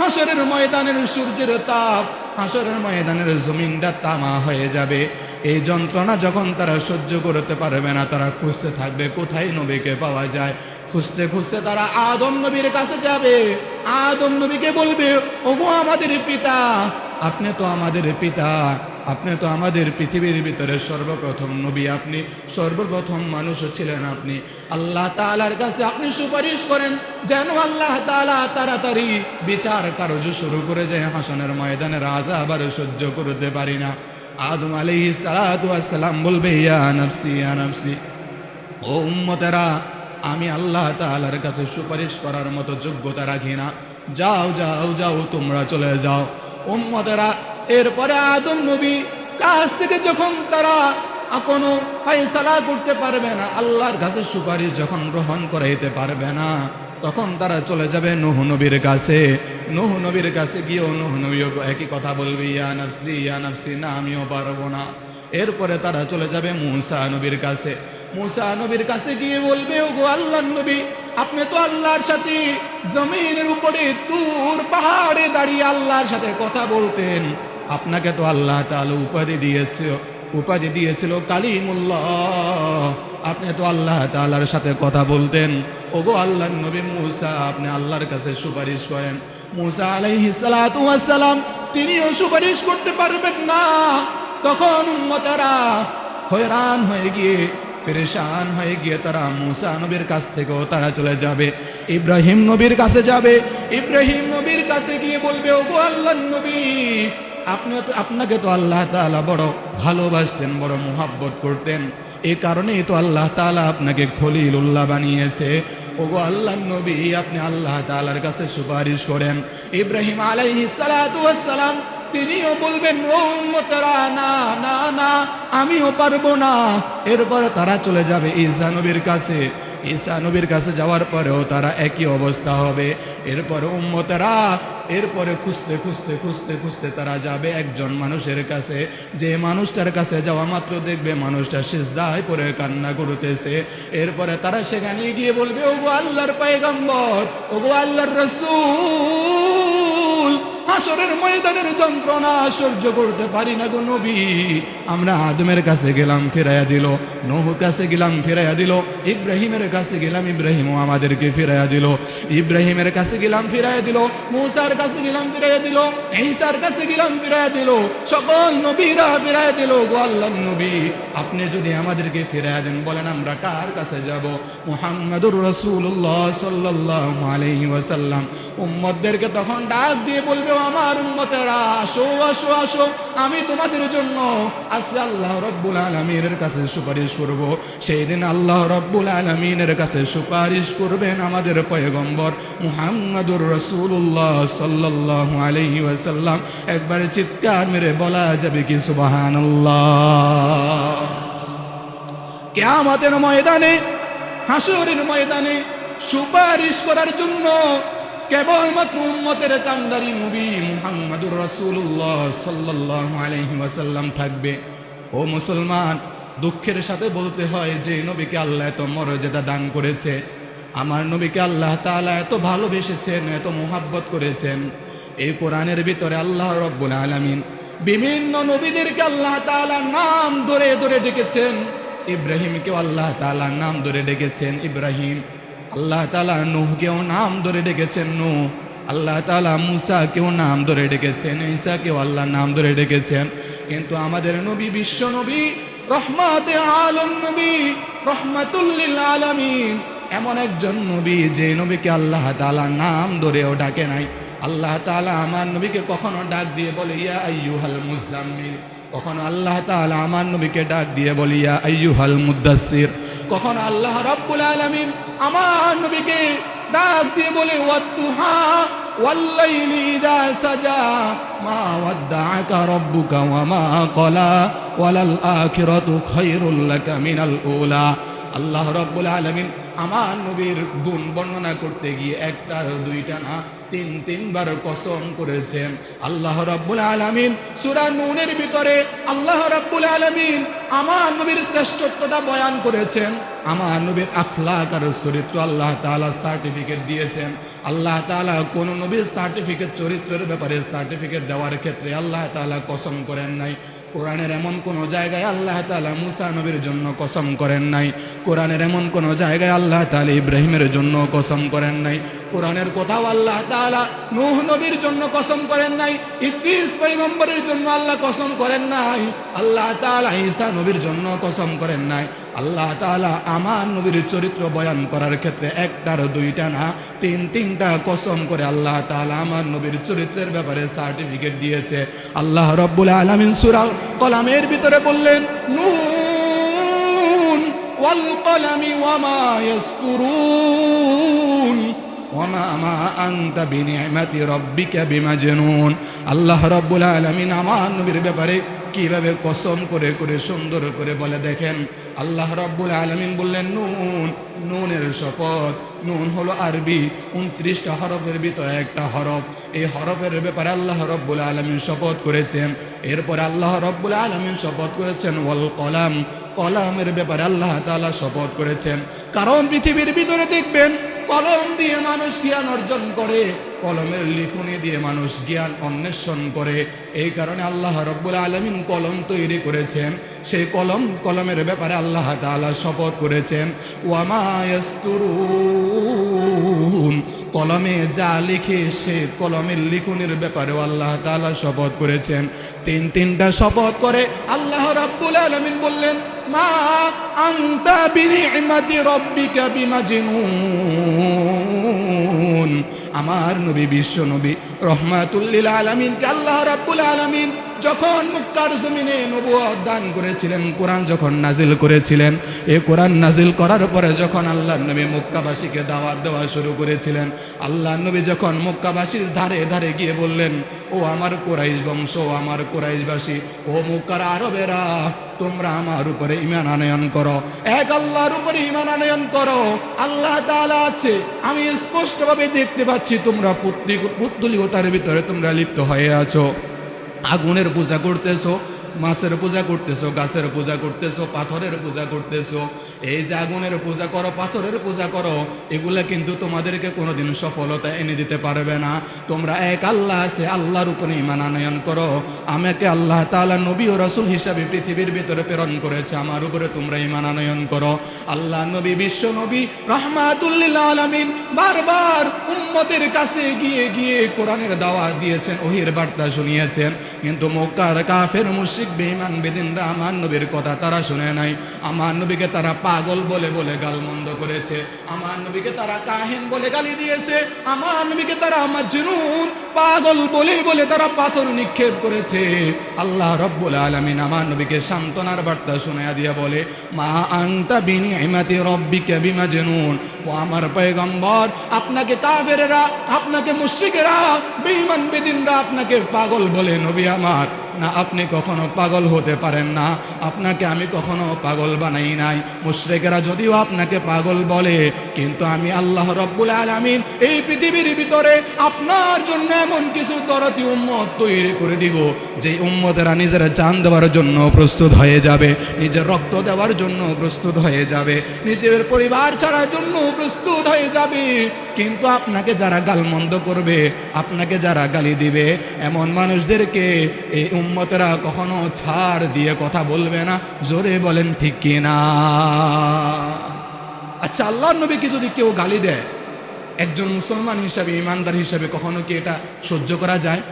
হাসরের ময়দানের সূর্যের তাপ, হাসরের ময়দানের জমিনটা তামা হয়ে যাবে। এই যন্ত্রণা যখন তারা সহ্য করতে পারবে না, তারা খুঁজতে থাকবে, কোথায় নবীকে পাওয়া যায়? খুঁজতে খুঁজতে তারা আদম নবীর কাছে যাবে। আদম নবীকে বলবে, ওগো আমাদের পিতা, আপনি তো আমাদের পিতা। আপনি তো আমাদের পৃথিবীর ভিতরে সর্বপ্রথম নবী, আপনি সর্বপ্রথম মানুষও ছিলেন আপনি। আল্লাহ তালার কাছে আপনি সুপারিশ করেন যেন আল্লাহ তালা তাড়াতাড়ি বিচার কার্য শুরু করে যায়, হাসনের ময়দানের আজা আবার সহ্য করতে পারি না। আদম আলী সালাম বলবে, ইয়া ও উম্মতেরা, আমি আল্লাহ তাআলার কাছে সুপারিশ করার মতো যোগ্যতা রাখি না। যাও যাও যাও, তোমরা চলে যাও। উম্মতেরা এরপরে আদম নবী কাছ থেকে যখন তারা কোনো ফাইসালা করতে পারবে না, আল্লাহর কাছে সুপারিশ যখন গ্রহণ করাইতে পারবে না, তখন তারা চলে যাবে নুহ নবীর কাছে। নুহ নবীর কাছে গিয়েও নুহ একই কথা বলবে, ইয়া নফসি ইয়া নফসি, না, আমিও পারব না। এরপরে তারা চলে যাবে মুসা নবীর কাছে। মুসা নবীর কাছে গিয়ে বলবে ও গো আল্লাহ নবী, আপনি তো আল্লাহর সাথে জমিনের উপরে তুর পাহাড়ে দাঁড়িয়ে আল্লাহর সাথে কথা বলতেন। আপনাকে তো আল্লাহ তাআলা উপাধি দিয়েছে, উপাধি দিয়েছিল কালিমুল্লাহ। আপনি তো আল্লাহ তাআলার সাথে কথা বলতেন। ওগো আল্লাহ নবী মুসা, আপনি আল্লাহর কাছে সুপারিশ করেন। মুসা আলাইহিস সালাম তিনিও সুপারিশ করতে পারবেন না। তখন উম্মতারা হয়রান হয়ে গিয়ে পরেশান হয়ে গিয়ে তারা মুসা নবীর কাছ থেকেও তারা চলে যাবে। ইব্রাহিম নবীর কাছে যাবে। ইব্রাহিম নবীর কাছে গিয়ে বলবে, ওগো আল্লাহ নবী আপনি আপনাকে তো আল্লাহ তাআলা বড় ভালোবাসতেন, বড় মোহাব্বত করতেন। এই কারণেই তো আল্লাহ তাআলা আপনাকে খলিলুল্লাহ বানিয়েছে। ওগো আল্লাহ নবী, আপনি আল্লাহ তাআলার কাছে সুপারিশ করেন। ইব্রাহিম ওয়াস সালাম তিনিও বলবেন না না না, আমিও পারব না। এরপর তারা চলে যাবে ঈসা নবীর কাছে। ঈসা নবীর কাছে যাওয়ার পরেও তারা একই অবস্থা হবে। এরপর উম্মতেরা, এরপরে খুঁজতে খুঁজতে খুঁজতে খুঁজতে তারা যাবে একজন মানুষের কাছে। যে মানুষটার কাছে যাওয়া মাত্র দেখবে মানুষটা দায় পরে কান্না করতেছে। এরপরে তারা সেখানে গিয়ে বলবে, ওগো আল্লাহর পায়গম্বর, ওগো আল্লাহর রসুল। হাসরের ময়দানের যন্ত্রণা সহ্য করতে পারি না গো নবী। আমরা আদমের কাছে গেলাম, ফিরাইয়া দিল। নহু কাছে গেলাম, ফিরাইয়া দিল। ইব্রাহিমের কাছে গেলাম, ইব্রাহিমও আমাদেরকে ফিরাইয়া দিল। ইব্রাহিমের কাছে গেলাম, ফিরাইয়া দিল। মূসার কাছে গেলাম, ফিরাইয়া দিল। ঈসার কাছে গেলাম, ফিরাইয়া দিল। সকল নবীরা ফিরাইয়া দিল গো আল্লাহ নবী। আপনি যদি আমাদেরকে ফিরাইয়া দেন, বলেন আমরা কার কাছে যাব? মুহাম্মাদুর রাসূলুল্লাহ সাল্লাল্লাহু আলাইহি ওয়াসাল্লাম। উম্মতদেরকে তখন ডাক দিয়ে বলবে "ও আমার উম্মতেরা আসো আসো আসো। আমি তোমাদের জন্য আজকে আল্লাহ রব্বুল আলমিনের কাছে সুপারিশ করব। সেই দিন আল্লাহ রব্বুল আলমিনের কাছে সুপারিশ করবেন আমাদের পয়গম্বর মুহাম্মাদুর রসুল্লাহ সাল্লাহ আলহি ওয়াসাল্লাম। একবারে চিৎকার মেরে বলা যাবে কি সুবাহান কেয়ামতের ময়দানে, হাসরের ময়দানে সুপারিশ করার জন্য কেবলমাত্র উম্মতের কান্দারি নবী মুহাম্মাদুর রাসূলুল্লাহ সাল্লাল্লাহু আলাইহি ওয়াসাল্লাম থাকবে। ও মুসলমান, দুঃখের সাথে বলতে হয় যে নবীকে আল্লাহ এত মর্যাদা দান করেছে। আমার নবীকে আল্লাহ তাআলা এত ভালোবেসেছেন, এত মোহাব্বত করেছেন। এই কোরআনের ভিতরে আল্লাহ রব্বুল আলামিন বিভিন্ন নবীদেরকে আল্লাহ তাআলা নাম ধরে ধরে ডেকেছেন। ইব্রাহিমকেও আল্লাহ তাআলা নাম ধরে ডেকেছেন। ইব্রাহিম আল্লাহ তালা নুহকেও নাম ধরে ডেকেছেন নু আল্লাহ তালা মুসাকেও নাম ধরে ডেকেছেন, ঈসা ঈসাকেও আল্লাহ নাম ধরে ডেকেছেন। কিন্তু আমাদের নবী বিশ্ব নবী, রহমাতে আলম নবী রহমাতুল্লিল আলমিন। এমন একজন নবী যে নবীকে আল্লাহ তালা নাম ধরেও ডাকে নাই। আল্লাহ তালা আমার নবীকে কখনো ডাক দিয়ে বলে, ইয়া আইয়ুহাল মুজাম্মিল। কখনো আল্লাহ তালা আমার নবীকে ডাক দিয়ে বলি, ইয়া আইয়ুহাল মুদাসসির। কখন আল্লাহ রব্বুল আলামিন আমার নবীকে ডাক দিয়ে বলে, ওয়াত্তুহা ওয়াল্লাইলি সাজা আল্লাহ রব্বুল আলামিন আমার নবীর গুণ বর্ণনা করতে গিয়ে একটা দুইটা না তিন, তিনবার কসম করেছেন আল্লাহ রাব্বুল আলামিন সূরা নূনের ভিতরে আল্লাহ রাব্বুল আলামিন আমার নবীর শ্রেষ্ঠত্বটা বয়ান করেছেন। আমার নবীর আখলাক আর চরিত্র আল্লাহ তাআলা সার্টিফিকেট দিয়েছেন। আল্লাহ তাআলা কোন নবীর সার্টিফিকেট চরিত্রের ব্যাপারে সার্টিফিকেট দেওয়ার ক্ষেত্রে আল্লাহ তাআলা কসম করেন নাই। কোরআনের এমন কোন জায়গায় আল্লাহ তাআলা মুসা নবীর জন্য কসম করেন নাই। কোরআনের এমন কোন জায়গায় আল্লাহ তাআলা ইব্রাহিমের জন্য কসম করেন নাই। কোরআনের কোথাও আল্লাহ তাআলা নূহ নবীর জন্য কসম করেন নাই ইদ্রিস পয়গম্বরের জন্য আল্লাহ কসম করেন নাই, আল্লাহ তাআলা ঈসা নবীর জন্য কসম করেন নাই। আল্লাহ তাআলা আমার নবীর চরিত্র বয়ান করার ক্ষেত্রে একটার দুইটা না, তিন তিনটা কসম করে আল্লাহ তাআলা আমার নবীর চরিত্রের ব্যাপারে সার্টিফিকেট দিয়েছে। আল্লাহ রব্বুল আলামিন সূরা কলামের ভিতরে বললেন, নুন ওয়াল কলামি ওয়ামা ইয়াসতুরুন। ওয়ামা মা আনতা বিনিআমাতি রাব্বিকা বিমাজনুন। আল্লাহ রাব্বুল আলামিন আমার ব্যাপারে কীভাবে কসম করে করে, সুন্দর করে বলে দেখেন। আল্লাহ রাব্বুল আলমিন বললেন, নুন, নুনের শপথ। নুন হলো আরবি, উনত্রিশটা হরফের ভিতরে একটা হরফ। এই হরফের ব্যাপারে আল্লাহ রব্বুল আলমিন শপথ করেছেন। এরপর আল্লাহ রব্বুল আলমিন শপথ করেছেন, ওয়াল কলাম। কলামের ব্যাপারে আল্লাহ তাআলা শপথ করেছেন। কারণ পৃথিবীর ভিতরে দেখবেন কলম দিয়ে মানুষ জ্ঞান অর্জন করে, কলমের লিখনি দিয়ে মানুষ জ্ঞান অন্বেষণ করে। এই কারণে আল্লাহ রব্বুল আলমিন কলম তৈরি করেছেন। সেই কলম, কলমের ব্যাপারে আল্লাহ তাআলা শপথ করেছেন ওয়ামায়াস্তুরুন কলমে যা লিখে সে কলমের লিখনের ব্যাপারেও আল্লাহ তাআলা শপথ করেছেন। তিন তিনটা শপথ করে আল্লাহ রাব্বুল আলমিন বললেন মা আনতা বিনিমাতি রব্বিকা বিমাজনুন। আমার নবী বিশ্ব নবী রহমাতুল্লিল আলামিনকে আল্লাহ রাব্বুল আলামিন যখন মুক্তার জমিনে নবুয়ত দান করেছিলেন, কোরআন যখন নাজিল করেছিলেন, এ কোরআন নাজিল করার পরে যখন আল্লাহ নবী মুক্কাবাসীকে দাওয়াত দেওয়া শুরু করেছিলেন, আল্লাহ নবী যখন মুক্কাবাসীর ধারে ধারে গিয়ে বললেন, ও আমার কোরাইশ বংশ, ও আমার কোরাইশবাসী, ও মুক্কার আরবেরা, তোমরা আমার উপরে ইমান আনয়ন করো। এক আল্লাহর উপরে ইমান আনয়ন করো। আল্লাহ তাআলা আছে। আমি স্পষ্টভাবে দেখতে পাচ্ছি তোমরা পুত্তলিকতার ভিতরে তোমরা লিপ্ত হয়ে আছো। আগুনের পূজা করতেছো? মাছের পূজা করতেছো, গাছের পূজা করতেছো, পাথরের পূজা করতেছো, এই যে আগুনের পূজা করো, পাথরের পূজা করো, এগুলা কিন্তু তোমাদেরকে কোনোদিন সফলতা এনে দিতে পারবে না। তোমরা এক আল্লাহ আছে, আল্লাহর উপরে ইমান আনয়ন করো। আমাকে আল্লাহ তাআলা নবী ও রাসূল হিসাবে পৃথিবীর ভিতরে প্রেরণ করেছে, আমার উপরে তোমরা ইমান আনয়ন করো। আল্লাহ নবী, বিশ্ব নবী, রহমাতুল্লিল আলামিন বারবার উম্মতের কাছে গিয়ে গিয়ে কোরআনের দাওয়া দিয়েছেন, ওহির বার্তা শুনিয়েছেন। কিন্তু মক্কার কাফের মুশরিক ইমান বেদিনরা আমার নবীর কথা তারা শুনে নাই। আমার নবীকে তারা পাগল বলে বলে গালমন্দ করেছে। আমার নবীকে তারা কাহিন বলে গালি দিয়েছে। আমার নবীকে তারা মাজনুন পাগল বলে বলে তারা পাথর নিক্ষেপ করেছে। আল্লাহ রব্বুল আলামিন আমার নবীকে সান্ত্বনার বার্তা শুনাইয়া দিয়ে বলে, মা আনতা বিনিমাতি রব্বিকা বিমাজনুন। ও আমার পয়গম্বর, আপনাকে কাফেরেরা, আপনাকে মুশরিকেরা, বেঈমান বেদিনরা আপনাকে পাগল বলে নবী আমার। না, আপনি কখনো পাগল হতে পারেন না। আপনাকে আমি কখনো পাগল বানাই নাই। মুশরেকেরা যদিও আপনাকে পাগল বলে, কিন্তু আমি আল্লাহ রব্বুল আলামিন এই পৃথিবীর ভিতরে আপনার জন্য এমন কিছু তরতি উম্মত তৈরি করে দিব যে উম্মতেরা নিজের চান দেওয়ার জন্য প্রস্তুত হয়ে যাবে, নিজের রক্ত দেওয়ার জন্য প্রস্তুত হয়ে যাবে, নিজের পরিবার ছাড়ার জন্য প্রস্তুত হয়ে যাবে। কিন্তু আপনাকে যারা গালমন্দ করবে, আপনাকে যারা গালি দিবে, এমন মানুষদেরকে এই উম্মতেরা কখনো ছাড় দিয়ে কথা বলবে না। জোরে বলেন ঠিক কি না আচ্ছা আল্লাহ নবীকে যদি কেউ গালি দেয় একজন মুসলমান হিসাবে, ইমানদার হিসাবে কখনো কি এটা সহ্য করা যায়?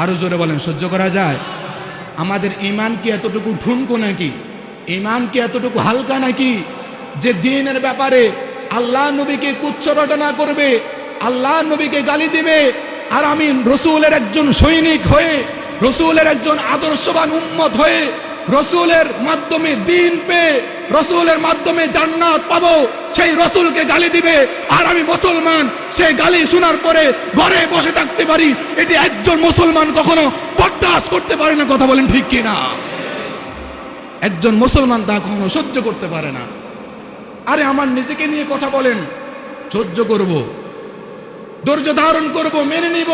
আরও জোরে বলেন, সহ্য করা যায়? আমাদের ইমান কি এতটুকু ঠুনকো নাকি? ইমান কি এতটুকু হালকা নাকি? যে দিনের ব্যাপারে আল্লাহ নবীকে কুচ্ছ রটনা করবে, আল্লাহ নবীকে গালি দিবে, আর আমি রসুলের একজন সৈনিক হয়ে, রসুলের একজন আদর্শবান উম্মত হয়ে রসুলের মাধ্যমে দিন পেয়ে রসুলের মাধ্যমে জান্নাত পাবো, সেই রসুলকে গালি দিবে। আর আমি মুসলমান সেই গালি শোনার পরে ঘরে বসে থাকতে পারি। এটি একজন মুসলমান কখনো বরদাস্ত করতে পারে না, কথা বলেন ঠিক কিনা? একজন মুসলমান তা কখনো সহ্য করতে পারে না। আরে আমার নিজেকে নিয়ে কথা বলেন। সহ্য করব। ধৈর্য ধারণ করব, মেনে নিব।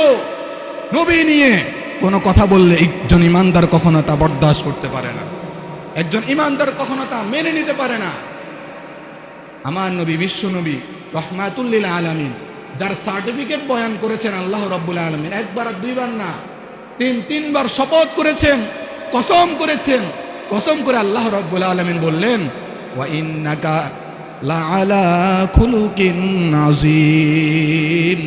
নবী নিয়ে কোনো কথা বললে একজন ইমানদার কখনো তা বরদাস্ত করতে পারে না। একজন ইমানদার কখনো তা মেনে নিতে পারে না। আমার নবী, বিশ্ব নবী রহমাতুল্লিল আলমিন, যার সার্টিফিকেট বয়ান করেছেন আল্লাহ রব্বুল আলমিন, একবার আর দুইবার না, তিন, তিনবার শপথ করেছেন, কসম করেছেন, কসম করে আল্লাহ রব্বুল আলমিন বললেন, ওয়া ইন্নাকা লাআলা খুলুকিন আযীম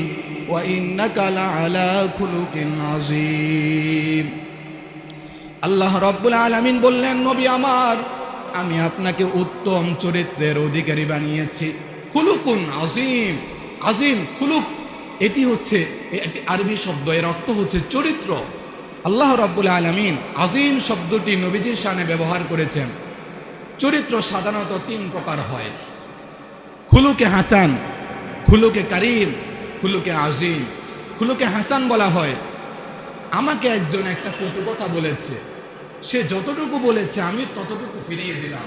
ইন্নাকা লাআলা খুলুকিন আযীম আল্লাহ রব্বুল আলমিন বললেন, নবী আমার, আমি আপনাকে উত্তম চরিত্রের অধিকারী বানিয়েছি। খুলুকুন আজিম আজিম খুলুক। এটি হচ্ছে একটি আরবি শব্দ এর অর্থ হচ্ছে চরিত্র। আল্লাহ রব্বুল আলমিন আজিম শব্দটি নবীজির সামনে ব্যবহার করেছেন। চরিত্র সাধারণত তিন প্রকার হয়। খুলুকে হাসান, খুলুকে কারিম খুলুকে আজিম, খুলুকে হাসান বলা হয়। আমাকে একজন একটা কটু কথা বলেছে। সে যতটুকু বলেছে, আমি ততটুকু ফিরিয়ে দিলাম।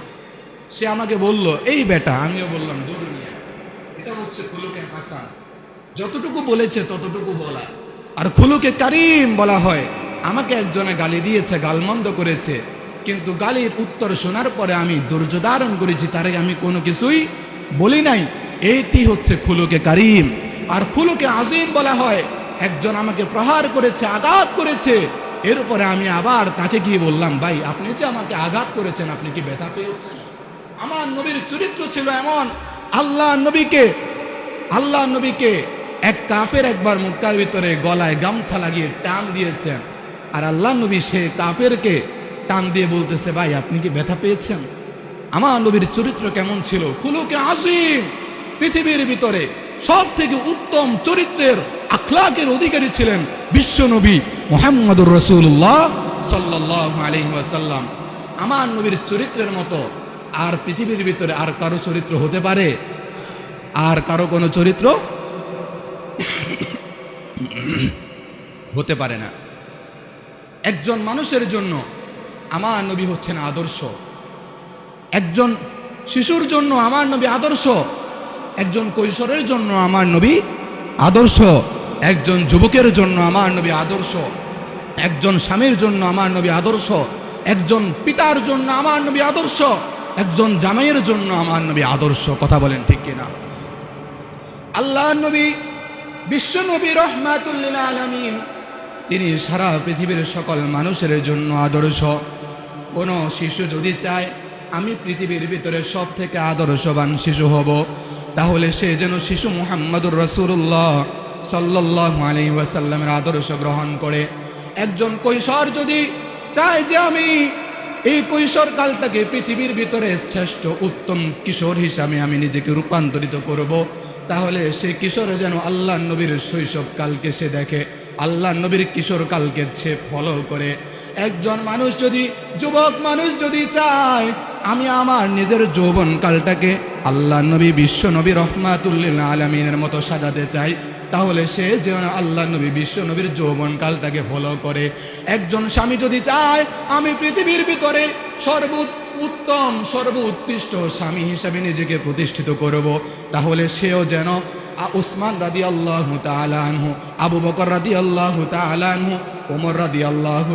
সে আমাকে বলল, এই বেটা, আমিও বললাম দরুনিয়া এটা হচ্ছে খুলুকে হাসান। যতটুকু বলেছে, ততটুকু বলা। আর খুলুকে কারিম বলা হয়। আমাকে একজনে গালি দিয়েছে, গালমন্দ করেছে। কিন্তু গালির উত্তর শোনার পরে আমি ধৈর্য ধারণ করেছি, তারে আমি কোনো কিছুই বলি নাই। এইটি হচ্ছে খুলুকে কারিম। আর খুলুকে আজিম বলা হয়। একজন আমাকে প্রহার করেছে, আঘাত করেছে। এর উপরে আমি আবার তাকে গিয়ে বললাম, ভাই, আপনি যে আমাকে আঘাত করেছেন, আপনি কি ব্যথা পেয়েছেন? আমার নবীর চরিত্র ছিল এমন, আল্লাহ নবীকে আল্লাহ নবীকে এক কাফের একবার মুক্তার ভিতরে গলায় গামছা লাগিয়ে টান দিয়েছেন। আর আল্লাহ নবী সে কাফেরকে টান দিয়ে বলতেছে, ভাই, আপনি কি ব্যথা পেয়েছেন? আমার নবীর চরিত্র কেমন ছিল? খুলুকে আসিম পৃথিবীর ভিতরে সব থেকে উত্তম চরিত্রের আখলাকের অধিকারী ছিলেন বিশ্ব নবী মোহাম্মদুর রসুল্লাহ সাল্লাহ আলহি আমার নবীর চরিত্রের মতো আর পৃথিবীর ভিতরে আর কারও চরিত্র হতে পারে? আর কারও কোনো চরিত্র হতে পারে না। একজন মানুষের জন্য আমার নবী হচ্ছেন আদর্শ। একজন শিশুর জন্য আমার নবী আদর্শ। একজন কৈশোরের জন্য আমার নবী আদর্শ, একজন যুবকের জন্য আমার নবী আদর্শ, একজন স্বামীর জন্য আমার নবী আদর্শ, একজন পিতার জন্য আমার নবী আদর্শ, একজন জামাইয়ের জন্য আমার নবী আদর্শ। কথা বলেন ঠিক কিনা? আল্লাহ নবী, বিশ্ব নবী রহমাতুল্লিল আলমিন, তিনি সারা পৃথিবীর সকল মানুষের জন্য আদর্শ। কোনো শিশু যদি চায়, আমি পৃথিবীর ভিতরে সব থেকে আদর্শবান শিশু হব। তাহলে সে যেন শিশু মুহাম্মদুর রসুল্লাহ সাল্লাহ আলী ওয়াসাল্লামের আদর্শ গ্রহণ করে একজন কৈশোর যদি চায় যে আমি এই কৈশোর কালটাকে পৃথিবীর ভিতরে শ্রেষ্ঠ উত্তম কিশোর হিসাবে আমি নিজেকে রূপান্তরিত করব। তাহলে সে কিশোর যেন আল্লাহ নবীর শৈশব কালকে সে দেখে, আল্লাহ নবীর কিশোর কালকে সে ফলো করে একজন মানুষ যদি, যুবক মানুষ যদি চায় আমি আমার নিজের যৌবন কালটাকে আল্লাহ নবী, বিশ্ব নবী রহমাতুল্লিল আলমিনের মতো সাজাতে চাই। তাহলে সে যেন আল্লাহ নবী, বিশ্ব নবীর যৌবন কালটাকে ফলো করে। একজন স্বামী যদি চায়, আমি পৃথিবীর ভিতরে সর্বোচ্চ উত্তম, সর্বোৎকৃষ্ট স্বামী হিসাবে নিজেকে প্রতিষ্ঠিত করব। তাহলে সেও যেন উসমান রাদি আল্লাহ আনহু, আবু বকর রাদি আল্লাহ আনহু, ওমর রাদি আল্লাহ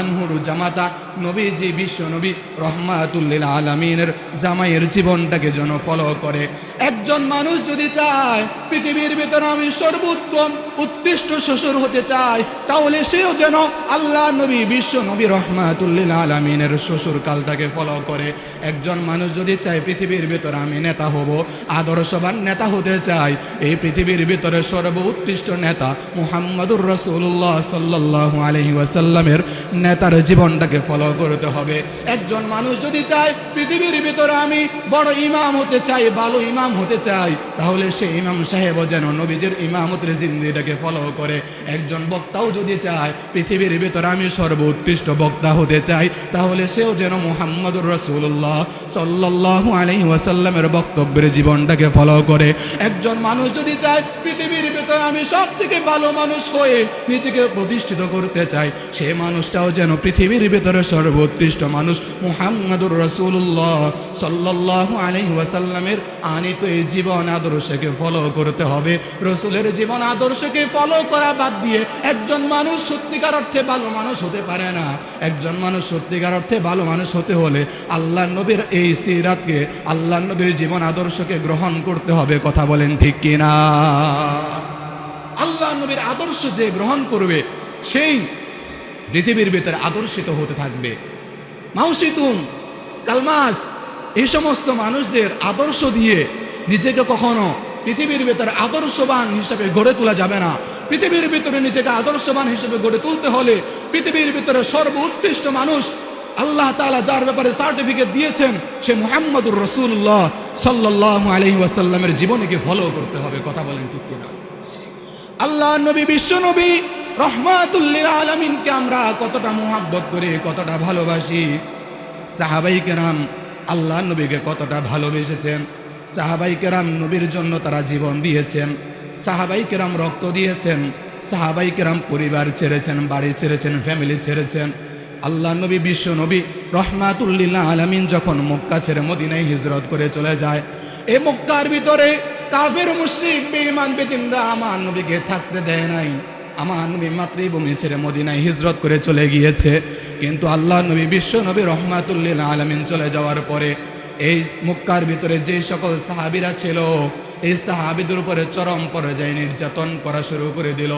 আনহুর জামাতা নবীজি বিশ্ব নবী রহমাতুল্লিল আলমিনের জামাইয়ের জীবনটাকে যেন ফলো করে। একজন মানুষ যদি চায় পৃথিবীর ভিতরে আমি সর্বোত্তম, উৎকৃষ্ট শ্বশুর হতে চাই, তাহলে সেও যেন আল্লাহ নবী বিশ্ব নবী রহমাতুল্লিল আলমিনের শ্বশুর কালটাকে ফলো করে। একজন মানুষ যদি চায় পৃথিবীর ভিতরে আমি নেতা হব, আদর্শবান নেতা হতে চাই, এই পৃথিবীর ভিতরে সর্ব উৎকৃষ্ট নেতা মুহাম্মদুর রসুল্লাহ সাল্লাহ আলহি ওয়াসাল্লামের নেতার জীবনটাকে ফলো করতে হবে। একজন মানুষ যদি চায়, পৃথিবীর ভিতরে আমি বড় ইমাম হতে চাই, ভালো ইমাম হতে চাই, তাহলে সে ইমাম সাহেবও যেন নবীজের ইমামতের জিন্দিটাকে ফলো করে। একজন বক্তাও যদি চায়, পৃথিবীর ভিতরে আমি সর্বোৎকৃষ্ট বক্তা হতে চাই, তাহলে সেও যেন মুহাম্মদুর রসুল্লাহ সাল্লাহ আলহি ওয়াসাল্লামের বক্তব্যের জীবনটাকে ফলো করে। একজন মানুষ যদি চায়, পৃথিবীর ভিতরে আমি সব থেকে ভালো মানুষ হয়ে নিজেকে প্রতিষ্ঠিত করতে চাই, সে মানুষটাও যেন পৃথিবীর ভিতরে সর্বোৎকৃষ্ট মানুষ মুহাম্মাদুর রসুল্লাহ সাল্লাহ আলহি ওয়াসাল্লামের আনিত এই জীবন আদর্শকে ফলো করতে হবে। রসুলের জীবন আদর্শকে ফলো করা বাদ দিয়ে একজন মানুষ সত্যিকার অর্থে ভালো মানুষ হতে পারে না। একজন মানুষ সত্যিকার অর্থে ভালো মানুষ হতে হলে আল্লাহ নবীর এই সিরাতকে আল্লাহ নবীর জীবন আদর্শকে গ্রহণ করতে হবে। কথা বলেন ঠিক কিনা? আল্লাহ নবীর আদর্শ যে গ্রহণ করবে, সেই পৃথিবীর ভিতরে আদর্শিত হতে থাকবে। মাউসিতুম, কালমাস, এই সমস্ত মানুষদের আদর্শ দিয়ে নিজেকে কখনো পৃথিবীর ভেতরে আদর্শবান হিসেবে গড়ে তোলা যাবে না। পৃথিবীর ভিতরে নিজেকে আদর্শবান হিসেবে গড়ে তুলতে হলে পৃথিবীর ভিতরে সর্বোৎকৃষ্ট মানুষ আল্লাহ তাআলা যার ব্যাপারে সার্টিফিকেট দিয়েছেন, সে মোহাম্মদুর রসুল্লাহ সাল্লাহ আলহি ওয়াসাল্লামের জীবনীকে ফলো করতে হবে। কথা বলেন ঠিক আল্লাহ নবী, বিশ্ব নবী রহমাতুল্লিল আলমিনকে আমরা কতটা মোহাব্বত করি, কতটা ভালোবাসি। সাহাবাই কেরাম আল্লাহ নবীকে কতটা ভালোবেসেছেন। সাহাবাই কেরাম নবীর জন্য তারা জীবন দিয়েছেন। সাহাবাই কেরাম রক্ত দিয়েছেন। সাহাবাই কেরাম পরিবার ছেড়েছেন, বাড়ি ছেড়েছেন ফ্যামিলি ছেড়েছেন। আল্লাহ নবী, বিশ্ব নবী রহমাতুল্লিল্লাহ আলমিন যখন মক্কা ছেড়ে মদিনায় হিজরত করে চলে যায়, এই মক্কার ভিতরে কাফের, মুশরিক, বেঈমান বেদিনরা আমার নবীকে থাকতে দেয় নাই। আমার নবী মাতৃভূমি ছেড়ে মদিনায় হিজরত করে চলে গিয়েছে। কিন্তু আল্লাহ নবী বিশ্ব নবী রহমাতুল্লিল আলমিন চলে যাওয়ার পরে এই মুক্কার ভিতরে যে সকল সাহাবিরা ছিল, এই সাহাবিদের উপরে চরম পর্যায়ে নির্যাতন করা শুরু করে দিল।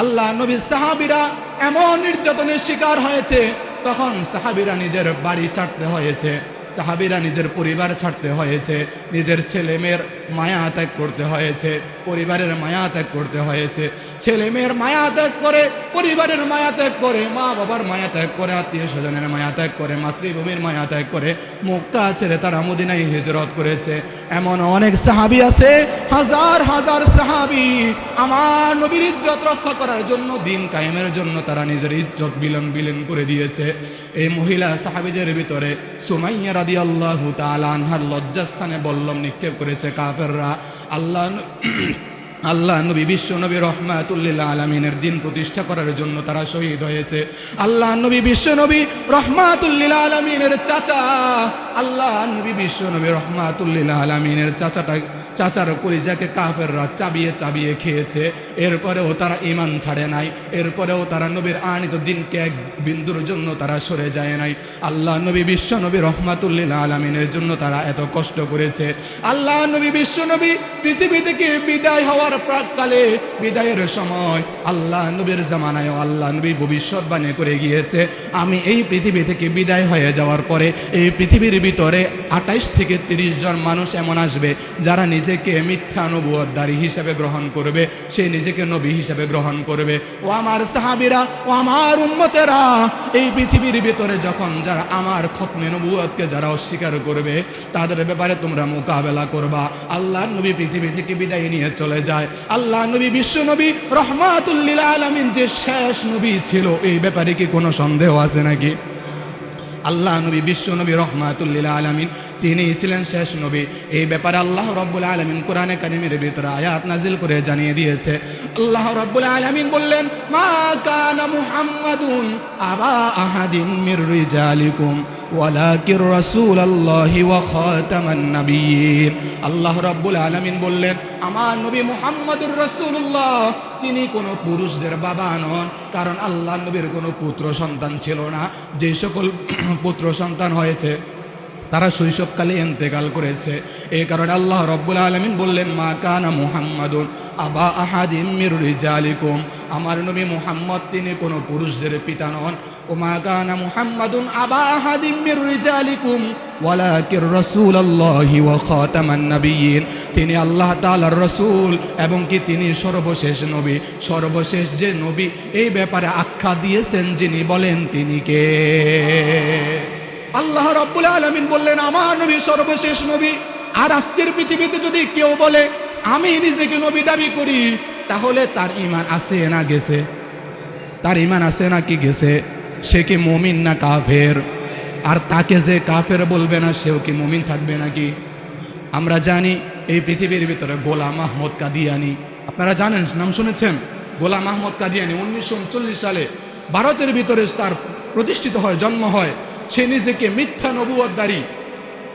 আল্লাহ নবী সাহাবিরা এমন নির্যাতনের শিকার হয়েছে, তখন সাহাবিরা নিজের বাড়ি ছাড়তে হয়েছে, সাহাবিরা নিজের পরিবার ছাড়তে হয়েছে, নিজের ছেলে মেয়ের মায়া ত্যাগ করতে হয়েছে, পরিবারের মায়া ত্যাগ করতে হয়েছে, ছেলে মেয়ের মায়া ত্যাগ করে, পরিবারের মায়া ত্যাগ করে, মা বাবার মায়া ত্যাগ করে, আত্মীয় স্বজনের মায়া ত্যাগ করে, মাতৃভূমির মায়া ত্যাগ করে, মুক্তা ছেড়ে তারা মদিনায় হিজরত করেছে। এমন অনেক সাহাবি আছে, হাজার হাজার সাহাবি আমার নবীর ইজ্জত রক্ষা করার জন্য, দিন কায়েমের জন্য তারা নিজের ইজ্জত বিলন বিলীন করে দিয়েছে। এই মহিলা সাহাবিদের ভিতরে সুমাইয়া রাদি আল্লাহ আনহার লজ্জাস্থানে বল্লম নিক্ষেপ করেছে কাফেররা আল্লাহ আল্লাহ নবী বিশ্ব নবী রহমাতুল্লিল্লাহ আলমিনের দিন প্রতিষ্ঠা করার জন্য তারা শহীদ হয়েছে। আল্লাহ নবী বিশ্ব নবী রহমাতুল্লিল্লাহ আলমিনের চাচা আল্লাহ নবী বিশ্ব নবী রহমাতুল্লিল্লাহ আলমিনের চাচাটা, চাচার কলিজাকে কাফেররা চাবিয়ে চাবিয়ে খেয়েছে। এরপরেও তারা ইমান ছাড়ে নাই। এরপরেও তারা নবীর আনিত দিনকে এক বিন্দুর জন্য তারা সরে যায় নাই। আল্লাহ নবী বিশ্ব নবী রহমাতুল্লিল্লাহ আলমিনের জন্য তারা এত কষ্ট করেছে। আল্লাহ নবী বিশ্ব নবী পৃথিবী থেকে বিদায় হওয়ার প্রাককালে, বিদায়ের সময় আল্লাহ নবীর জামানায় আল্লাহ নবী ভবিষ্যৎবাণী করে গিয়েছে। আমি এই পৃথিবী থেকে বিদায় হয়ে যাওয়ার পরে, এই পৃথিবীর ভিতরে আঠাইশ থেকে তিরিশ জন মানুষ এমন আসবে যারা নিজেকে মিথ্যা নবুয়দারি হিসেবে গ্রহণ করবে, সে নিজেকে নবী হিসেবে গ্রহণ করবে। ও আমার সাহাবিরা, ও আমার উম্মতেরা, এই পৃথিবীর ভিতরে যখন যারা আমার খতমে নবুয়তকে যারা অস্বীকার করবে, তাদের ব্যাপারে তোমরা মোকাবেলা করবা। আল্লাহ নবী পৃথিবী থেকে বিদায় নিয়ে চলে যায়। আল্লাহ নবী বিশ্ব নবী রহমাতুল্লিল আলমিন যে শেষ নবী ছিল, এই ব্যাপারে কি কোনো সন্দেহ আছে নাকি? আল্লাহ নবী বিশ্ব নবী রহমাতুল্লিল আলমিন তিনি ছিলেন শেষ নবী। এই ব্যাপারে আল্লাহ রব্বুল আলমিন কোরআনে কারিমের ভিতরে আয়াত নাজিল করে জানিয়ে দিয়েছে। আল্লাহ রব্বুল আলমিন বললেন, মা কানা মুহাম্মাদুন আবা আহাদিন মির রিজালিকুম, ওয়ালাকির রাসূলুল্লাহি ওয়া খাতামান নাবিয়্যিন। আল্লাহ রব্বুল আলামিন বললেন, আমার নবী মুহাম্মদুর রাসূলুল্লাহ, তিনি কোনো পুরুষদের বাবা নন, কারণ আল্লাহ নবীর কোনো পুত্র সন্তান ছিল না। যে সকল পুত্র সন্তান হয়েছে তারা শৈশবকালে এন্তেকাল করেছে। এই কারণে আল্লাহ রব্বুল আলমিন বললেন, মা কানা মুহাম্মাদুন আবা আহাদিম মির রিজালিকুম। আমার নবী মুহাম্মদ তিনি কোনো পুরুষদের পিতা নন। ও মা কানা মুহাম্মাদুন আবা আহাদিম মির রিজালিকুম। ওয়ালাকির খাতামান নাবিয়্যিন। তিনি আল্লাহ তাআলার রাসূল এবং কি তিনি সর্বশেষ নবী? সর্বশেষ যে নবী, এই ব্যাপারে আখ্যা দিয়েছেন যিনি বলেন তিনি কে? আল্লাহ রব্বুল আলমিন বললেন, আমার নবী সর্বশেষ নবী। আর আজকের পৃথিবীতে যদি কেউ বলে, আমি নিজেকে নবী দাবি করি, তাহলে তার ইমান আছে না গেছে? তার ইমান আছে না কি গেছে? সে কি মমিন না কাফের? আর তাকে যে কাফের বলবে না, সেও কি মমিন থাকবে নাকি? আমরা জানি এই পৃথিবীর ভিতরে গোলাম মাহমুদ কাদিয়ানি। আপনারা জানেন, নাম শুনেছেন? গোলাম আহমদ কাদিয়ানি উনিশশো উনচল্লিশ সালে ভারতের ভিতরে তার প্রতিষ্ঠিত হয়, জন্ম হয়। সে নিজেকে মিথ্যা নবুয়দারি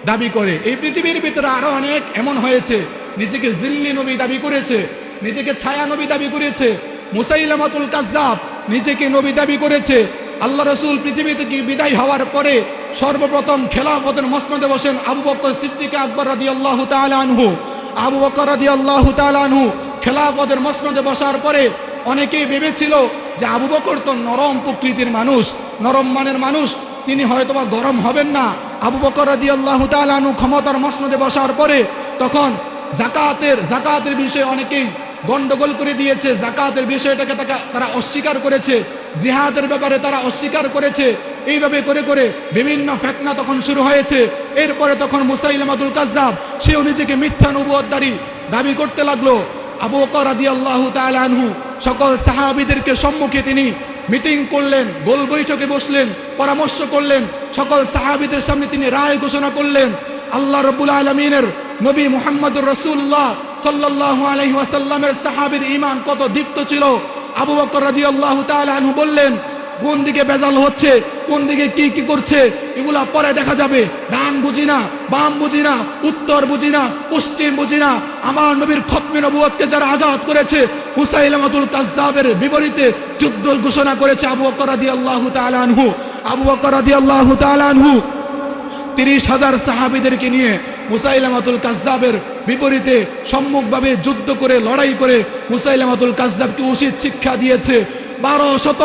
দাবি করে। এই পৃথিবীর ভিতরে আরও অনেক এমন হয়েছে। নিজেকে জিল্লি নবী দাবি করেছে, নিজেকে ছায়া নবী দাবি করেছে, মুসাইলামাতুল কাজ্জাব নিজেকে নবী দাবি করেছে। আল্লাহ রসুল পৃথিবী থেকে বিদায় হওয়ার পরে সর্বপ্রথম খেলাফতের মসনদে বসেন আবু বকর সিদ্দিক আকবর রাদি আল্লাহ আনহু। আবু বকর রাদি আল্লাহ আনহু খেলাফতের মসনদে বসার পরে অনেকেই ভেবেছিল যে আবু বকর তো নরম প্রকৃতির মানুষ, নরম মানের মানুষ। তিনি হয়তোবা গরম হবেন না। আবু বকর রাদি আল্লাহ তালু ক্ষমতার মসনদে বসার পরে তখন জাকাতের জাকাতের বিষয়ে অনেকেই গন্ডগোল করে দিয়েছে। জাকাতের বিষয়টাকে তারা অস্বীকার করেছে। জিহাদের ব্যাপারে তারা অস্বীকার করেছে। এইভাবে করে করে বিভিন্ন ফেতনা তখন শুরু হয়েছে। এরপরে তখন মুসাইলামাদুল কাজ্জাব, সেও নিজেকে মিথ্যা নবুয়দারি দাবি করতে লাগল। আবু বকর রাদি আল্লাহ আনহু সকল সাহাবিদেরকে সম্মুখে তিনি মিটিং করলেন, গোল বৈঠকে বসলেন, পরামর্শ করলেন, সকল সাহাবিদের সামনে তিনি রায় ঘোষণা করলেন। আল্লাহ রবুল আলমিনের নবী মোহাম্মদুর রসুল্লাহ সাল্লাহ আলহি আসাল্লামের সাহাবির ইমান কত দীপ্ত ছিল। আবু বকর রাজি আল্লাহ তালু বললেন কোন দিকে বেজাল হচ্ছে, কোন দিকে কি কি করছে, এগুলা পরে দেখা যাবে। ডান বুঝি না, বাম বুঝি না, উত্তর বুঝি না, পশ্চিম বুঝি না। আমার নবীর খতমে নবুয়তকে যারা আঘাত করেছে, হুসাইলামাতুল কাজ্জাবের বিপরীতে যুদ্ধ ঘোষণা করেছে আবু বকর রাদিয়াল্লাহু তাআলা আনহু। আবু বকর রাদিয়াল্লাহু তাআলা আনহু তিরিশ হাজার সাহাবিদেরকে নিয়ে মুসাইলামাতুল কাজ্জাবের বিপরীতে সম্মুখভাবে যুদ্ধ করে, লড়াই করে মুসাইলামাতুল কাজ্জাবকে উচিত শিক্ষা দিয়েছে। বারো শত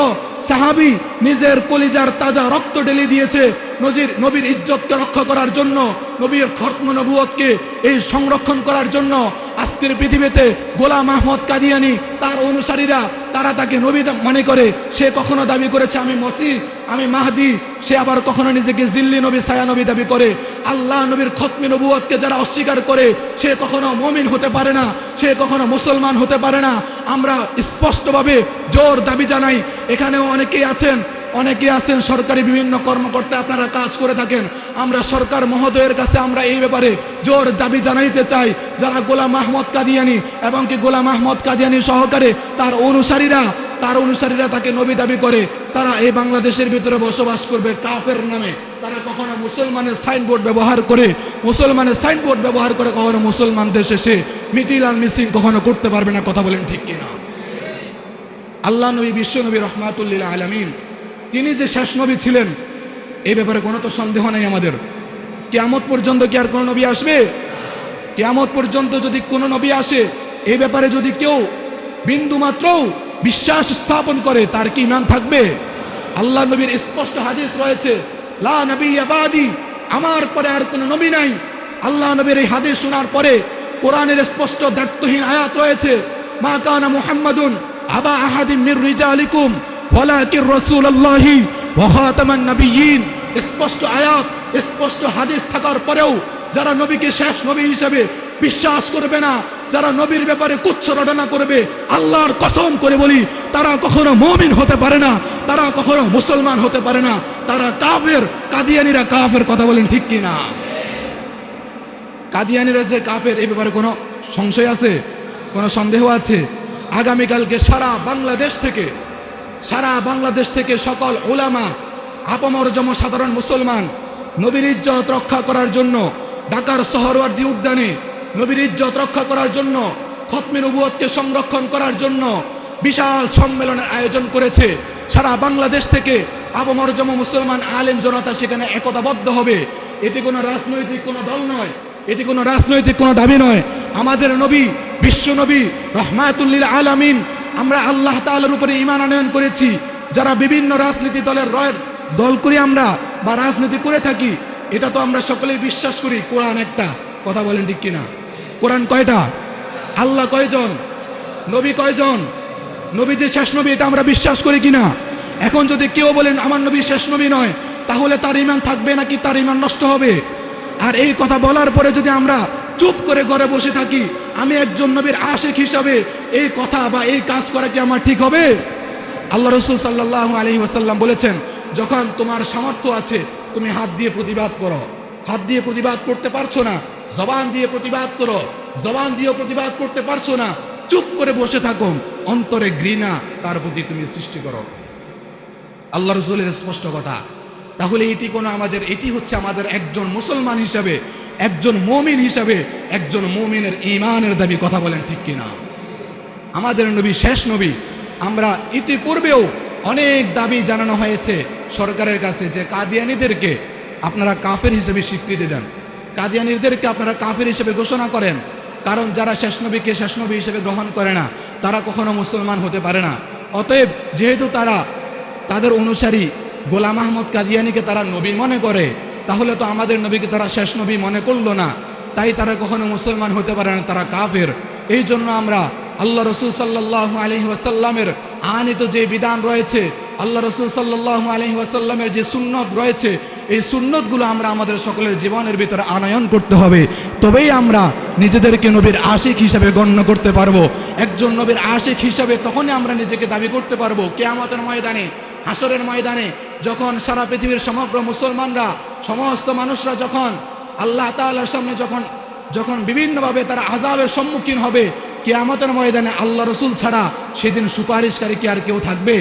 সাহাবি নিজের কলিজার তাজা রক্ত ঢেলে দিয়েছে নজির নবীর ইজ্জতকে রক্ষা করার জন্য, নবীর খতম নবুয়তকে এই সংরক্ষণ করার জন্য আজকের পৃথিবীতে গোলাম আহমদ কাদিয়ানি তার অনুসারীরা, তারা তাকে নবী মনে করে, সে কখনো দাবি করেছে, আমি মসি, আমি মাহদি। সে আবার কখনো নিজেকে জিল্লি নবী সায়া নবী দাবি করে। আল্লাহ নবীর খতমি নবুয়তকে যারা অস্বীকার করে, সে কখনো মমিন হতে পারে না, সে কখনো মুসলমান হতে পারে না। আমরা স্পষ্টভাবে জোর দাবি জানাই। এখানেও অনেকেই আছেন অনেকে আছেন সরকারি বিভিন্ন কর্মকর্তা আপনারা কাজ করে থাকেন। আমরা সরকার মহোদয়ের কাছে আমরা এই ব্যাপারে জোর দাবি জানাইতে চাই। যারা গোলাম আহমদ কাদিয়ানি এবং কি গোলাম আহমদ কাদিয়ানি সহকারে তার অনুসারীরা তার অনুসারীরা তাকে নবী দাবি করে, তারা এই বাংলাদেশের ভিতরে বসবাস করবে কাফের নামে। তারা কখনো মুসলমানের সাইনবোর্ড ব্যবহার করে, মুসলমানের সাইনবোর্ড ব্যবহার করে কখনো মুসলমানদের শেষে মিটিল আর মিসিং কখনো করতে পারবে না, কথা বলেন ঠিক কিনা? আল্লাহ নবী, বিশ্ব নবী রহমাতুল্লিল আলমিন, তিনি যে শেষ নবী ছিলেন, এই ব্যাপারে কোনো তো সন্দেহ নাই আমাদের। কেয়ামত পর্যন্ত কি আর কোনো নবী আসবে? কেয়ামত পর্যন্ত যদি কোনো নবী আসে, এই ব্যাপারে যদি কেউ বিন্দু মাত্রও বিশ্বাস স্থাপন করে, তার কি ইমান থাকবে? আল্লাহ নবীর স্পষ্ট হাদিস রয়েছে নবী আমার পরে আর কোনো নবী নাই। আল্লাহ নবীর এই হাদিস শোনার পরে কোরআনের স্পষ্ট দায়িত্বহীন আয়াত রয়েছে, মা কানা মুহাম্মাদুন আবা আহাদিম মির রিজালিকুম, ওয়ালাকির রাসূলুল্লাহি ওয়া খাতামান নাবিয়্যিন। স্পষ্ট আয়াত, স্পষ্ট হাদিস থাকার পরেও যারা নবীকে শেষ নবী হিসেবে বিশ্বাস করবে না, যারা নবীর ব্যাপারে কুচ্ছ রটনা করবে, আল্লাহর কসম করে বলি, তারা কখনো মমিন হতে পারে না। তারা কখনো মুসলমান হতে পারে না। তারা কাফের। কাদিয়ানিরা কাফের কথা বলেন ঠিক কি না কাদিয়ানিরা যে কাফের এই ব্যাপারে কোনো সংশয় আছে? কোনো সন্দেহ আছে? আগামীকালকে সারা বাংলাদেশ থেকে, সারা বাংলাদেশ থেকে সকল ওলামা আপামর জম সাধারণ মুসলমান, নবীর ইজ্জত রক্ষা করার জন্য ঢাকার শহরওয়ার্দী উদ্যানে নবীর ইজ্জত রক্ষা করার জন্য, খতমে নবুয়তকে সংরক্ষণ করার জন্য বিশাল সম্মেলনের আয়োজন করেছে। সারা বাংলাদেশ থেকে আপামর জম মুসলমান আলেম জনতা সেখানে একতাবদ্ধ হবে। এটি কোনো রাজনৈতিক কোনো দল নয়, এটি কোনো রাজনৈতিক কোনো দাবি নয়। আমাদের নবী, বিশ্ব নবী রহমাতুল্লিল আলামিন, আমরা আল্লাহ তাআলার উপরে ইমান আনয়ন করেছি। যারা বিভিন্ন রাজনীতি দলের রয়ের দল করি আমরা বা রাজনীতি করে থাকি, এটা তো আমরা সকলেই বিশ্বাস করি, কোরআন একটা। কথা বলেন ঠিক কিনা? কোরআন কয়টা? আল্লাহ কয়জন? নবী কয়জন? নবী যে শেষ নবী, এটা আমরা বিশ্বাস করি কিনা? এখন যদি কেউ বলেন, আমার নবী শেষ নবী নয় তাহলে তার ইমান থাকবে নাকি তার ইমান নষ্ট হবে? আর এই কথা বলার পরে যদি আমরা চুপ করে ঘরে বসে থাকি, আমি একজন নবীর আশেখ হিসাবে এই কথা বা এই কাজ করা কি আমার ঠিক হবে? আল্লাহ রসুল সাল্লাহ আলহি ওসাল্লাম বলেছেন, যখন তোমার সামর্থ্য আছে, তুমি হাত দিয়ে প্রতিবাদ করো। হাত দিয়ে প্রতিবাদ করতে পারছ না, জবান দিয়ে প্রতিবাদ করো। জবান দিয়েও প্রতিবাদ করতে পারছ না চুপ করে বসে থাকো। অন্তরে ঘৃণা, তার প্রতি তুমি সৃষ্টি করো। আল্লাহ রসুলের স্পষ্ট কথা। তাহলে এটি কোনো আমাদের এটি হচ্ছে আমাদের একজন মুসলমান হিসাবে, একজন মমিন হিসাবে, একজন মমিনের ইমানের দাবি, কথা বলেন ঠিক কিনা? আমাদের নবী, শেষ নবী, আমরা ইতিপূর্বেও অনেক দাবি জানানো হয়েছে সরকারের কাছে যে কাদিয়ানিদেরকে আপনারা কাফের হিসেবে স্বীকৃতি দেন। কাদিয়ানিদেরকে আপনারা কাফের হিসেবে ঘোষণা করেন। কারণ যারা শেষ নবীকে শেষ নবী হিসেবে গ্রহণ করে না, তারা কখনো মুসলমান হতে পারে না। অতএব যেহেতু তারা তাদের অনুসারী গোলাম আহমদ কাদিয়ানিকে তারা নবী মনে করে, তাহলে তো আমাদের নবীকে তারা শেষ নবী মনে করল না। তাই তারা কখনো মুসলমান হতে পারে না, তারা কাফের। এই জন্য আমরা আল্লাহ রসুল সাল্লাহ আলহি ওয়াসাল্লামের আনিত যে বিধান রয়েছে আল্লাহ রসুল সাল্লাহ আলহি ওয়াসাল্লামের যে সুন্নত রয়েছে, এই সুন্নতগুলো আমরা আমাদের সকলের জীবনের ভিতরে আনয়ন করতে হবে। তবেই আমরা নিজেদেরকে নবীর আশিক হিসাবে গণ্য করতে পারব। একজন নবীর আশিক হিসাবে তখনই আমরা নিজেকে দাবি করতে পারব, কেয়ামতের ময়দানে হাসরের ময়দানে, যখন সারা পৃথিবীর সমগ্র মুসলমানরা, সমস্ত মানুষরা যখন আল্লাহ তাআলার সামনে যখন যখন বিভিন্নভাবে তারা আজাবের সম্মুখীন হবে, কেয়ামতের ময়দানে আল্লাহ রসুল ছাড়া সেদিন সুপারিশকারী কি আর কেউ থাকবে?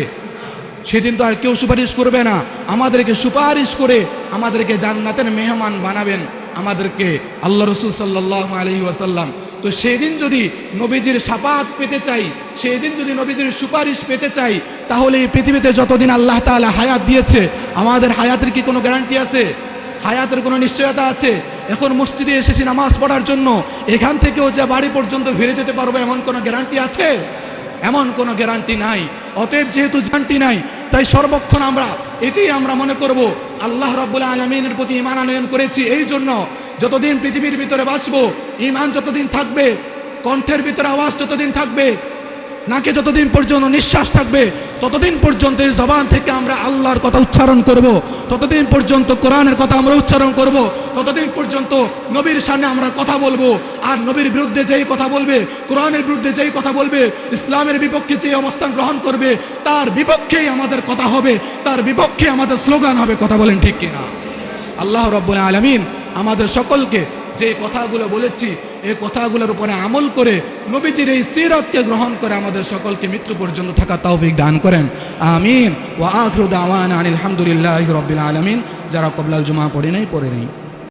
সেদিন তো আর কেউ সুপারিশ করবে না। আমাদেরকে সুপারিশ করে আমাদেরকে জান্নাতের মেহমান বানাবেন। আমাদেরকে আল্লাহ রসুল সাল্লাহ আলহি ওয়াসাল্লাম। তো সেদিন যদি নবীজির সাপাত পেতে চাই, সেদিন যদি নবীজির সুপারিশ পেতে চাই, তাহলে এই পৃথিবীতে যতদিন আল্লাহ তাআলা হায়াত দিয়েছে, আমাদের হায়াতের কি কোনো গ্যারান্টি আছে? হায়াতের কোনো নিশ্চয়তা আছে? এখন মসজিদে এসেছি নামাজ পড়ার জন্য, এখান থেকেও যে বাড়ি পর্যন্ত ফিরে যেতে পারব এমন কোনো গ্যারান্টি আছে? এমন কোনো গ্যারান্টি নাই। অতএব যেহেতু গ্যারান্টি নাই, তাই সর্বক্ষণ আমরা এটি আমরা মনে করব, আল্লাহ রব্বুল আলমিনের প্রতি ইমান আনয়ন করেছি। এই জন্য যতদিন পৃথিবীর ভিতরে বাঁচবো ইমান যতদিন থাকবে, কণ্ঠের ভিতরে আওয়াজ যতদিন থাকবে নাকে যতদিন পর্যন্ত নিঃশ্বাস থাকবে, ততদিন পর্যন্ত এই জবান থেকে আমরা আল্লাহর কথা উচ্চারণ করব। ততদিন পর্যন্ত কোরআনের কথা আমরা উচ্চারণ করব। ততদিন পর্যন্ত নবীর সামনে আমরা কথা বলব আর নবীর বিরুদ্ধে যেই কথা বলবে, কোরআনের বিরুদ্ধে যেই কথা বলবে, ইসলামের বিপক্ষে যেই অবস্থান গ্রহণ করবে, তার বিপক্ষেই আমাদের কথা হবে, তার বিপক্ষে আমাদের স্লোগান হবে, কথা বলেন ঠিক কিনা আল্লাহ রব্বুল আলমিন আমাদের সকলকে যে কথাগুলো বলেছি, এই কথাগুলোর উপরে আমল করে নবীজির এই সিরতকে গ্রহণ করে আমাদের সকলকে মৃত্যু পর্যন্ত থাকা তৌফিক দান করেন। আমিন। ও আখরুদ আওয়ান আনিল রবিল রব্বিল আলমিন। যারা কবলাল জুমা পড়ে নেই পড়ে নেই।